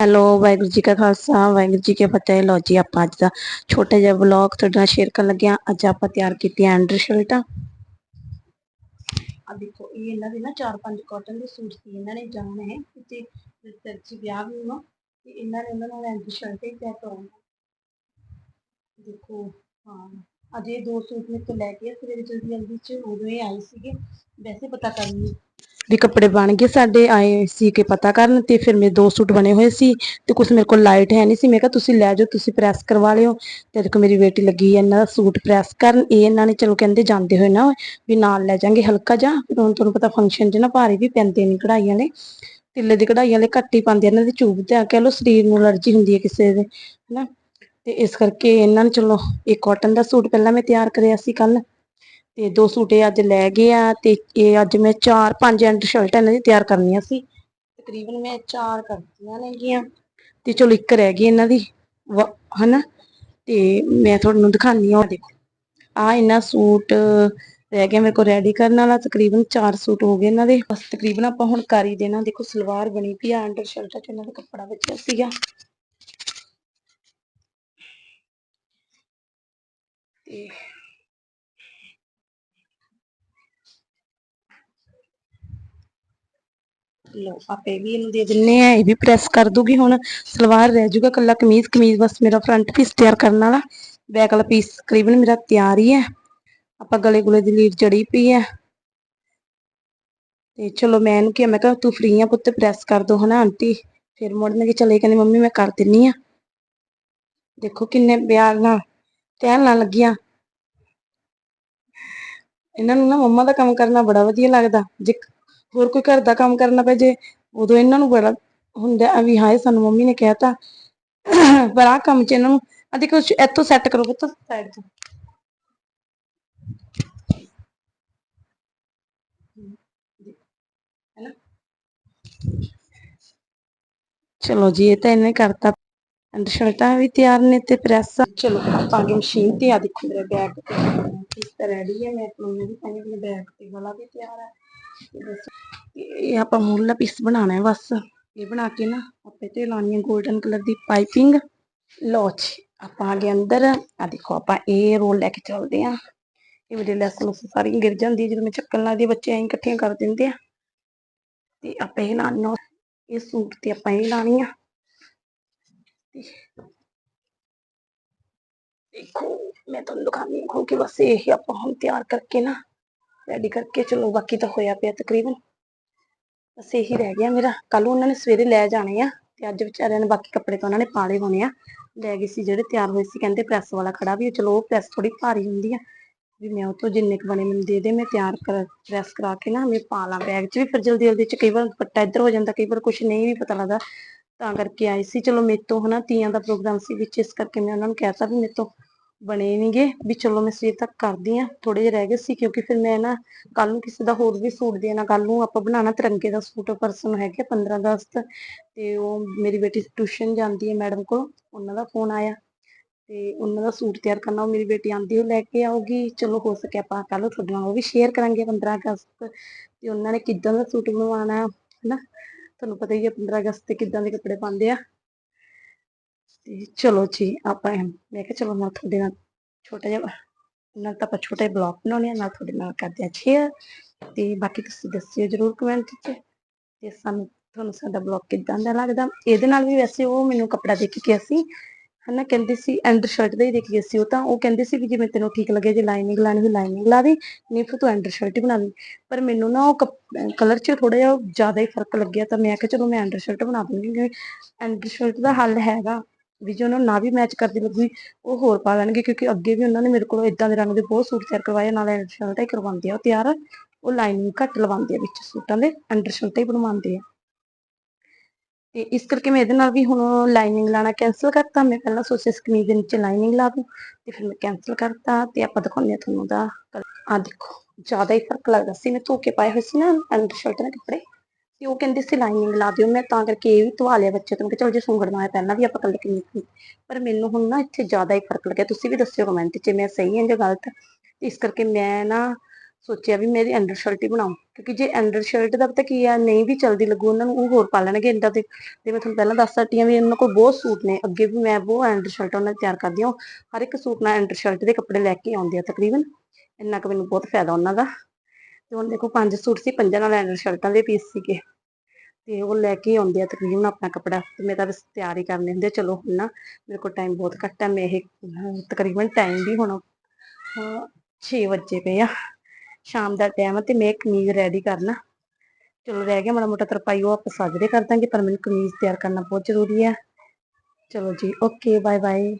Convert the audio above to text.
Hello, Waheguru ji ਕਾ ਖਾਲਸਾ, ਵਾਹਿਗੁਰੂ ਜੀ ਕੀ ਫਤਿਹ। ਲੋ ਜੀ, ਆਪਾਂ ਅੱਜ ਦਾ ਛੋਟਾ ਜਿਹਾ ਬਲੌਗ ਤੁਹਾਡੇ ਨਾਲ ਸ਼ੇਅਰ ਕਰਨ ਲੱਗਿਆ ਅੱਜ ਆਪਾਂ ਤਿਆਰ ਕੀਤੀਆਂ ਐਂਡ ਸ਼ਰਟਾਂ ਆ ਦੇਖੋ, ਇਹ ਇਹਨਾਂ ਦੇ ਨਾ ਚਾਰ ਪੰਜ ਕਾਟਨ ਦੇ ਸੂਟ ਸੀ। ਇਹਨਾਂ ਨੇ ਜਾਣਾ ਹੈ ਕਿਤੇ ਰਿਸ਼ਤੇ ਵਿਆਹ ਵੀ ਹੋਣਾ, ਤੇ ਇਹਨਾਂ ਨੇ ਉਹਨਾਂ ਨੂੰ ਐਂਡ ਸ਼ਰਟ ਹੀ ਤਿਆਰ ਕਰਾਉਣਾ ਦੇਖੋ, ਹਾਂ, ਅਜੇ ਦੋ ਸੂਟ ਮੇਰੇ ਤੋਂ ਲੈ ਕੇ ਸਵੇਰੇ ਜਲਦੀ ਜਲਦੀ ਚ ਉਦੋਂ ਹੀ ਆਏ ਸੀਗੇ। ਵੈਸੇ ਪਤਾ ਕਰਨੀ ਵੀ ਕੱਪੜੇ ਬਣ ਗਏ ਸਾਡੇ, ਆਏ ਸੀ ਕਿ ਪਤਾ ਕਰਨ ਤੇ ਫਿਰ ਮੇਰੇ ਦੋ ਸੂਟ ਬਣੇ ਹੋਏ ਸੀ ਤੇ ਕੁਝ ਮੇਰੇ ਕੋਲ ਲਾਈਟ ਹੈ ਨਹੀਂ ਸੀ। ਮੈਂ ਕਿਹਾ, ਤੁਸੀਂ ਲੈ ਜਾਓ, ਤੁਸੀਂ ਪ੍ਰੈਸ ਕਰਵਾ ਲਿਓ। ਤੇ ਦੇਖੋ, ਮੇਰੀ ਬੇਟੀ ਲੱਗੀ ਇਹਨਾਂ ਦਾ ਸੂਟ ਪ੍ਰੈਸ ਕਰਨ, ਇਹ ਇਹਨਾਂ ਨੇ ਚਲੋ ਕਹਿੰਦੇ ਜਾਂਦੇ ਹੋਏ ਨਾ ਵੀ ਨਾਲ ਲੈ ਜਾਾਂਗੇ ਹਲਕਾ ਜਿਹਾ। ਹੁਣ ਤੁਹਾਨੂੰ ਪਤਾ ਫੰਕਸ਼ਨ 'ਚ ਨਾ ਭਾਰੀ ਵੀ ਪੈਂਦੇ ਨੇ ਕਢਾਈਆਂ ਨੇ ਤਿੱਲੇ ਦੀ ਕਢਾਈ ਵਾਲੇ ਘੱਟ ਹੀ ਪਾਉਂਦੇ ਇਹਨਾਂ ਦੇ ਚੂਬ ਤੇ ਆ ਕਹਿ ਲੋ ਸਰੀਰ ਨੂੰ ਅਲਰਜੀ ਹੁੰਦੀ ਹੈ ਕਿਸੇ ਦੇ, ਹਨਾ? ਤੇ ਇਸ ਕਰਕੇ ਇਹਨਾਂ ਨੇ ਚਲੋ, ਇਹ ਕਾਟਨ ਦਾ ਸੂਟ ਪਹਿਲਾਂ ਮੈਂ ਤਿਆਰ ਕਰਿਆ ਸੀ ਕੱਲ ਤੇ ਦੋ ਸੂਟ ਇਹ ਅੱਜ ਲੈ ਗਏ ਆ ਤੇ ਇਹ ਅੱਜ ਮੈਂ ਚਾਰ, ਪੰਜ ਐਂਡ ਸ਼ਰਟਾਂ ਇਹਨਾਂ ਦੀ ਤਿਆਰ ਕਰਨੀਆਂ ਸੀ। ਤਕਰੀਬਨ ਮੈਂ ਚਾਰ ਕਰਤੀਆਂ ਨੇਗੀਆਂ ਤੇ ਚਲੋ ਇੱਕ ਰਹਿ ਗਈ ਇਹਨਾਂ ਦੀ ਹਨਾ? ਤੇ ਮੈਂ ਤੁਹਾਨੂੰ ਦਿਖਾਨੀ ਆ ਦੇਖੋ। ਆ ਇਹਨਾਂ ਸੂਟ ਰਹਿ ਗਿਆ ਮੇਰੇ ਕੋਲ ਰੈਡੀ ਕਰਨ ਵਾਲਾ, ਤਕਰੀਬਨ 4 ਸੂਟ ਹੋ ਗਏ ਇਹਨਾਂ ਦੇ। ਬਸ ਤਕਰੀਬਨ ਆਪਾਂ ਹੁਣ ਕਰ ਹੀ ਦੇਣਾ। ਦੇਖੋ, ਸਲਵਾਰ ਬਣੀ ਪਈ ਆ ਅੰਡਰ ਸ਼ਰਟਾਂ ਚ, ਇਹਨਾਂ ਦਾ ਕੱਪੜਾ ਬਚਿਆ ਸੀਗਾ। ਤੇ ਲੋ ਆਪੇ ਵੀ ਇਹਨੂੰ ਦੇ ਦਿੰਨੇ ਆ, ਇਹ ਵੀ ਪ੍ਰੈਸ ਕਰ ਦੂਗੀ ਹੁਣ। ਸਲਵਾਰ ਰਹਿ ਜਾਊਗਾ ਕੱਲਾ ਕਮੀਜ਼ ਕਮੀਜ਼ ਬਸ ਮੇਰਾ ਫਰੰਟ ਪੀਸ ਤਿਆਰ ਕਰਨ ਵਾਲਾ। ਬੈਕ ਵਾਲਾ ਪੀਸ ਤਕਰੀਬਨ ਮੇਰਾ ਤਿਆਰ ਹੀ ਹੈ। ਆਪਾਂ ਗਲੇ ਗੁਲੇ ਦੀ ਲੀਡ ਜੜੀ ਪਈ ਹੈ। ਤੇ ਚਲੋ ਮੈਂ ਇਹਨੂੰ ਕਿਹਾ, ਮੈਂ ਕਿਹਾ ਤੂੰ ਫ੍ਰੀ ਆ ਪੁੱਤ ਪ੍ਰੈਸ ਕਰ ਦੋ ਹਨਾ ਆਂਟੀ। ਫਿਰ ਮੁੜਨ ਕੇ ਚਲੇ ਕਹਿੰਦੇ, ਮੰਮੀ, ਮੈਂ ਕਰ ਦਿੰਨੀ ਆ। ਦੇਖੋ ਕਿੰਨੇ ਪਿਆਰ ਨਾਲ, ਕਹਿਣ ਨਾਲ ਲੱਗੀਆਂ। ਇਹਨਾਂ ਨੂੰ ਨਾ ਮੰਮਾ ਦਾ ਕੰਮ ਕਰਨਾ ਬੜਾ ਵਧੀਆ ਲੱਗਦਾ। ਜੇ ਹੋਰ ਕੋਈ ਘਰ ਦਾ ਕੰਮ ਕਰਨਾ ਪੈ ਜੇ ਉਦੋਂ ਇਹਨਾਂ ਨੂੰ ਬੜਾ ਹੁੰਦਾ ਵੀ ਹਾਏ ਸਾਨੂੰ ਮੰਮੀ ਨੇ ਕਹਿਤਾ ਪਰ ਆ ਕੰਮ ਚ ਇਹਨਾਂ ਨੂੰ ਆ ਦੇਖੋ ਇੱਥੋਂ ਸੈੱਟ ਕਰੋ ਪੁੱਤ। ਸਾਈਡ ਤੋਂ। ਹੈਨਾ? ਚਲੋ ਜੀ ਇਹ ਤਾਂ ਇਹਨੇ ਕਰਤਾ। ਅੰਡਰ ਸ਼ਰਟਾਂ ਵੀ ਤਿਆਰ ਨੇ ਤੇ ਪ੍ਰੈਸ। ਚਲੋ ਆਪਾਂ ਅਗੇ ਮਸ਼ੀਨ ਤੇ ਆ ਦੇਖੋ ਮੇਰਾ ਬੈਗ ਤੇ। ਰੈਡੀ ਹੈ ਮੈਂ ਆਪਣੀ ਵੀ ਪਾਣੀ ਆਪਣੇ ਬੈਗ ਤੇ ਗਲਾ ਵੀ ਤਿਆਰ ਹੈ ਇਹ ਆਪਾਂ ਮੂਲਾ ਪੀਸ ਬਣਾਉਣਾ ਹੈ ਬਸ। ਇਹ ਬਣਾ ਕੇ ਨਾ ਆਪੇ ਤੇ ਲਾਉਣੀ ਹੈ 골ਡਨ ਕਲਰ ਦੀ ਪਾਈਪਿੰਗ ਲੋ ਜੀ, ਆਪਾਂ ਆ ਗਏ ਅੰਦਰ। ਆ ਦੇਖੋ, ਆਪਾਂ ਇਹ ਰੋਲ ਲੈ ਕੇ ਚੱਲਦੇ ਆ ਇਹ ਮੇਰੇ ਲੈਸ ਸਾਰੀ ਗਿਰ ਜਾਂਦੀ ਹੈ ਜਦੋਂ ਮੈਂ ਚੱਕਣ ਲੱਗਦੀ ਬੱਚੇ ਐਂ ਇਕੱਠੀਆਂ ਕਰ ਦਿੰਦੇ ਆ। ਤੇ ਆਪਾਂ ਇਹ ਲਾਣੀ ਇਹ ਸੂਟ ਤੇ ਆਪਾਂ ਇਹ ਲਾਣੀ ਆ। ਦੇਖੋ, ਮੈਂ ਤੁਹਾਨੂੰ ਦੁਕਾਨ ਹਾਂ। ਕਿ ਬਸ ਇਹ ਆਪਾਂ ਹੁਣ ਤਿਆਰ ਕਰਕੇ ਨਾ ਰੈਡੀ ਕਰਕੇ ਚਲੋ, ਬਾਕੀ ਤਾਂ ਹੋਇਆ ਪਿਆ ਤਕਰੀਬਨ। ਬਸ ਇਹੀ ਰਹਿ ਗਿਆ ਮੇਰਾ। ਕੱਲ ਉਹਨਾਂ ਨੇ ਸਵੇਰੇ ਲੈ ਜਾਣੇ ਆ ਤੇ ਅੱਜ ਵਿਚਾਰਿਆਂ ਨੇ ਬਾਕੀ ਕੱਪੜੇ ਤਾਂ ਉਹਨਾਂ ਨੇ ਪਾਲੇ ਹੋਣੇ ਆ। ਲੈ ਗਏ ਸੀ ਜਿਹੜੇ ਤਿਆਰ ਹੋਏ ਸੀ, ਕਹਿੰਦੇ ਪ੍ਰੈਸ ਵਾਲਾ ਖੜਾ ਵੀ ਚਲੋ ਪ੍ਰੈਸ ਥੋੜੀ ਭਾਰੀ ਹੁੰਦੀ ਆ। ਵੀ ਮੈਂ ਉਹ ਤੋਂ ਜਿੰਨੇ ਕ ਬਣੇ ਮੈਨੂੰ ਦੇ ਦੇ, ਮੈਂ ਤਿਆਰ ਕਰ, ਪ੍ਰੈਸ ਕਰਾ ਕੇ ਨਾ ਮੈਂ ਪਾ ਲਾਂ ਬੈਗ 'ਚ ਵੀ। ਫਿਰ ਜਲਦੀ ਜਲਦੀ 'ਚ ਕਈ ਵਾਰ ਪੱਟਾ ਇੱਧਰ ਹੋ ਜਾਂਦਾ, ਕਈ ਵਾਰ ਕੁਝ ਨਹੀਂ ਵੀ ਪਤਾ ਲੱਗਦਾ। ਤਾਂ ਕਰਕੇ ਆਏ ਸੀ। ਚਲੋ ਮੇਰੇ ਤੋਂ ਹਨਾ ਤੀਆਂ ਦਾ ਪ੍ਰੋਗਰਾਮ ਸੀ ਵਿੱਚ, ਇਸ ਕਰਕੇ ਮੈਂ ਉਹਨਾਂ ਨੂੰ ਕਹਿਤਾ ਵੀ ਮੇਰੇ ਤੋਂ ਬਣੇ ਨਹੀਂਗੇ, ਵੀ ਚਲੋ ਮੈਂ ਸਵੇਰ ਤੱਕ ਕਰਦੀ ਆ ਥੋੜੇ ਜਿਹੇ ਰਹਿ ਗਏ ਸੀ, ਕਿਉਂਕਿ ਫਿਰ ਮੈਂ ਨਾ ਕੱਲ ਨੂੰ ਕਿਸੇ ਦਾ ਹੋਰ ਵੀ ਸੂਟ ਦੇਣਾ ਕੱਲ ਨੂੰ ਆਪਾਂ ਬਣਾਉਣਾ ਤਿਰੰਗੇ ਦਾ ਸੂਟ ਪਰਸਨ ਹੈਗੇ 15 ਅਗਸਤ, ਤੇ ਉਹ ਮੇਰੀ ਬੇਟੀ ਟਿਊਸ਼ਨ ਜਾਂਦੀ ਹੈ ਮੈਡਮ ਕੋਲ, ਉਹਨਾਂ ਦਾ ਫੋਨ ਆਇਆ, ਤੇ ਉਹਨਾਂ ਦਾ ਸੂਟ ਤਿਆਰ ਕਰਨਾ, ਉਹ ਮੇਰੀ ਬੇਟੀ ਆਂਦੀ ਉਹ ਲੈ ਕੇ ਆਉਗੀ ਚਲੋ ਹੋ ਸਕੇ ਆਪਾਂ ਕੱਲ ਤੁਹਾਡੇ ਨਾਲ ਉਹ ਵੀ ਸ਼ੇਅਰ ਕਰਾਂਗੇ 15 ਅਗਸਤ, ਤੇ ਉਹਨਾਂ ਨੇ ਕਿੱਦਾਂ ਦਾ ਸੂਟ ਬਣਵਾਉਣਾ ਹੈ ਨਾ ਤੁਹਾਨੂੰ ਪਤਾ ਹੀ ਹੈ 15 ਅਗਸਤ ਤੇ ਕਿੱਦਾਂ ਦੇ ਕੱਪੜੇ ਪਾਉਂਦੇ ਆ ਤੇ ਚਲੋ ਜੀ, ਆਪਾਂ ਮੈਂ ਕਿਹਾ ਚਲੋ ਮੈਂ ਤੁਹਾਡੇ ਨਾਲ ਛੋਟਾ ਜਿਹਾ, ਨਾਲ ਤਾਂ ਆਪਾਂ ਛੋਟੇ ਬਲੌਗ ਬਣਾਉਣੇ ਆ, ਨਾਲ ਤੁਹਾਡੇ ਨਾਲ ਕਰਦੇ ਆ ਸ਼ੇਅਰ ਤੇ ਬਾਕੀ ਤੁਸੀਂ ਦੱਸਿਓ ਜਰੂਰ ਕਮੈਂਟ 'ਚ ਤੇ ਸਾਨੂੰ, ਤੁਹਾਨੂੰ ਸਾਡਾ ਬਲੌਗ ਕਿੱਦਾਂ ਦਾ ਲੱਗਦਾ। ਇਹਦੇ ਨਾਲ ਵੀ ਵੈਸੇ ਉਹ ਮੈਨੂੰ ਕੱਪੜਾ ਦੇਖ ਕੇ ਅਸੀਂ, ਹਨਾ, ਕਹਿੰਦੇ ਸੀ ਐਂਡਰ ਸ਼ਰਟ ਦਾ ਹੀ ਦੇਖ ਗਏ ਸੀ ਉਹ ਤਾਂ ਉਹ ਕਹਿੰਦੇ ਸੀ ਵੀ ਜਿਵੇਂ ਤੈਨੂੰ ਠੀਕ ਲੱਗੇ ਜੇ ਲਾਈਨਿੰਗ ਲਾਣੀ ਹੋਈ ਲਾਈਨਿੰਗ ਲਾ ਦੇ, ਨਹੀਂ ਫਿਰ ਤੂੰ ਐਂਡਰ ਸ਼ਰਟ ਹੀ ਬਣਾ ਲਈ। ਪਰ ਮੈਨੂੰ ਨਾ ਉਹ ਕਲਰ 'ਚ ਥੋੜਾ ਜਿਹਾ ਜ਼ਿਆਦਾ ਹੀ ਫ਼ਰਕ ਲੱਗਿਆ ਤਾਂ ਮੈਂ ਕਿਹਾ ਚਲੋ ਮੈਂ ਐਂਡਰ ਸ਼ਰਟ ਬਣਾ ਦੂੰਗੀ ਕਿਉਂਕਿ ਸ਼ਰਟ ਦਾ ਹੱਲ ਹੈਗਾ। ਵੀ ਜੇ ਉਹਨਾਂ ਨਾ ਵੀ ਮੈਚ ਕਰਦੀ ਲੱਗੀ ਉਹ ਹੋਰ ਪਾ ਲੈਣਗੇ ਕਿਉਂਕਿ ਅੱਗੇ ਵੀ ਉਹਨਾਂ ਨੇ ਮੇਰੇ ਕੋਲ ਇਦਾਂ ਦੇ ਰੰਗ ਦੇ ਬਹੁਤ ਸੂਟ ਤਿਆਰ ਕਰਵਾਏ ਨਾਲ ਸ਼ਰਟਾਂ ਹੀ ਕਰਵਾਉਂਦੇ ਆ, ਉਹ ਤਿਆਰ ਉਹ ਲਾਈਨਿੰਗ ਘੱਟ ਲਵਾਉਂਦੇ ਆ ਵਿੱਚ ਸੂਟਾਂ ਦੇ ਅੰਡਰ ਸ਼ਰਟਾਂ ਹੀ ਬਣਵਾਉਂਦੇ ਆ। ਤੇ ਇਸ ਕਰਕੇ ਮੈਂ ਇਹਦੇ ਨਾਲ ਵੀ ਹੁਣ ਲਾਈਨਿੰਗ ਲਾਣਾ ਕੈਨਸਲ ਕਰਤਾ, ਮੈਂ ਪਹਿਲਾਂ ਸੋਚਿਆ ਸੀ ਕਮੀਜ਼ ਦੇ ਨੀਚੇ ਲਾਈਨਿੰਗ ਲਾ ਦੂੰ, ਤੇ ਫਿਰ ਮੈਂ ਕੈਨਸਲ ਕਰਤਾ, ਤੇ ਆਪਾਂ ਦਿਖਾਉਂਦੇ ਆ ਤੁਹਾਨੂੰ ਦਾ ਆ ਦੇਖੋ, ਜ਼ਿਆਦਾ ਹੀ ਫ਼ਰਕ ਲੱਗਦਾ ਸੀ, ਮੈਂ ਧੋ ਕੇ ਪਾਏ ਹੋਏ ਸੀ ਨਾ ਅੰਡਰ ਸ਼ਰਟ ਦੇ ਕੱਪੜੇ। ਤੇ ਉਹ ਕਹਿੰਦੇ ਸਿਲਾਈ ਲਾਈਨਿੰਗ ਲਾ ਦਿਓ, ਮੈਂ ਤਾਂ ਕਰਕੇ ਇਹ ਵੀ ਧਵਾ ਲਿਆ ਬੱਚੇ ਤੋਂ ਕਿ ਚਲ ਜੇ ਸੁੰਗੜਨਾ ਹੈ ਪਹਿਲਾਂ ਵੀ ਆਪਾਂ ਕੱਲੇ ਕਮੀਜ਼ ਪਰ ਮੈਨੂੰ ਹੁਣ ਨਾ ਇੱਥੇ ਜ਼ਿਆਦਾ ਹੀ ਫ਼ਰਕ ਲੱਗਿਆ, ਤੁਸੀਂ ਵੀ ਦੱਸਿਓ ਕਮੈਂਟ 'ਚ ਮੈਂ ਸਹੀ ਹਾਂ ਜਾਂ ਗਲਤ। ਇਸ ਕਰਕੇ ਮੈਂ ਨਾ ਸੋਚਿਆ ਵੀ ਮੇਰੀ ਅੰਡਰ ਸ਼ਰਟ ਹੀ ਬਣਾਉ, ਕਿਉਂਕਿ ਜੇ ਅੰਡਰ ਸ਼ਰਟ ਦਾ ਪਤਾ ਕੀ ਆ, ਨਹੀਂ ਵੀ ਚਲਦੀ ਲੱਗੂ, ਉਹਨਾਂ ਨੂੰ ਉਹ ਹੋਰ ਪਾ ਲੈਣਗੇ ਇੰਦਾ ਤੇ ਤੇ ਮੈਂ ਤੁਹਾਨੂੰ ਪਹਿਲਾਂ ਦੱਸ ਦਿੱਤੀ ਆ ਵੀ ਉਹਨਾਂ ਕੋਲ ਬਹੁਤ ਸੂਟ ਨੇ, ਅੱਗੇ ਵੀ ਮੈਂ ਬਹੁਤ ਅੰਡਰ ਸ਼ਰਟ ਉਹਨਾਂ ਦੀ ਤਿਆਰ ਕਰਦੀ ਹਾਂ ਹਰ ਇੱਕ ਸੂਟ ਨਾਲ ਅੰਡਰ ਸ਼ਰਟ ਦੇ ਕੱਪੜੇ ਲੈ ਕੇ ਆਉਂਦੇ ਆ ਤਕਰੀਬਨ। ਇੰਨਾ ਕੁ ਮੈਨੂੰ ਬਹੁਤ ਫਾਇਦਾ ਉਹਨਾਂ ਦਾ। ਤੇ ਹੁਣ ਦੇਖੋ ਪੰਜ ਸੂਟ ਸੀ, ਪੰਜਾਂ ਨਾਲ ਅੰਡਰ ਸ਼ਰਟਾਂ ਦੇ ਪੀਸ ਸੀਗੇ। ਤੇ ਉਹ ਲੈ ਕੇ ਆਉਂਦੇ ਆ ਤਕਰੀਬਨ ਆਪਣਾ ਕੱਪੜਾ, ਤੇ ਮੈਂ ਤਾਂ ਬਸ ਤਿਆਰ ਹੀ ਕਰਨੇ ਹੁੰਦੇ ਚਲੋ ਹੁਣ ਨਾ ਮੇਰੇ ਕੋਲ ਟਾਈਮ ਬਹੁਤ ਘੱਟ ਹੈ ਮੈਂ ਇਹ ਤਕਰੀਬਨ ਟਾਈਮ ਵੀ ਹੁਣ 6 ਵਜੇ ਪਏ ਆ। ਸ਼ਾਮ ਦਾ ਟਾਈਮ ਆ ਤੇ ਮੈਂ ਕਮੀਜ਼ ਰੈਡੀ ਕਰਨਾ। ਚਲੋ ਰਹਿ ਗਿਆ ਮਾੜਾ ਮੋਟਾ ਤਰਪਾਈ ਉਹ ਆਪਾਂ ਸਾਜਰੇ ਕਰ ਦਾਂਗੇ, ਪਰ ਮੈਨੂੰ ਕਮੀਜ਼ ਤਿਆਰ ਕਰਨਾ ਬਹੁਤ ਜ਼ਰੂਰੀ ਹੈ ਚਲੋ ਜੀ ਓਕੇ ਬਾਏ ਬਾਏ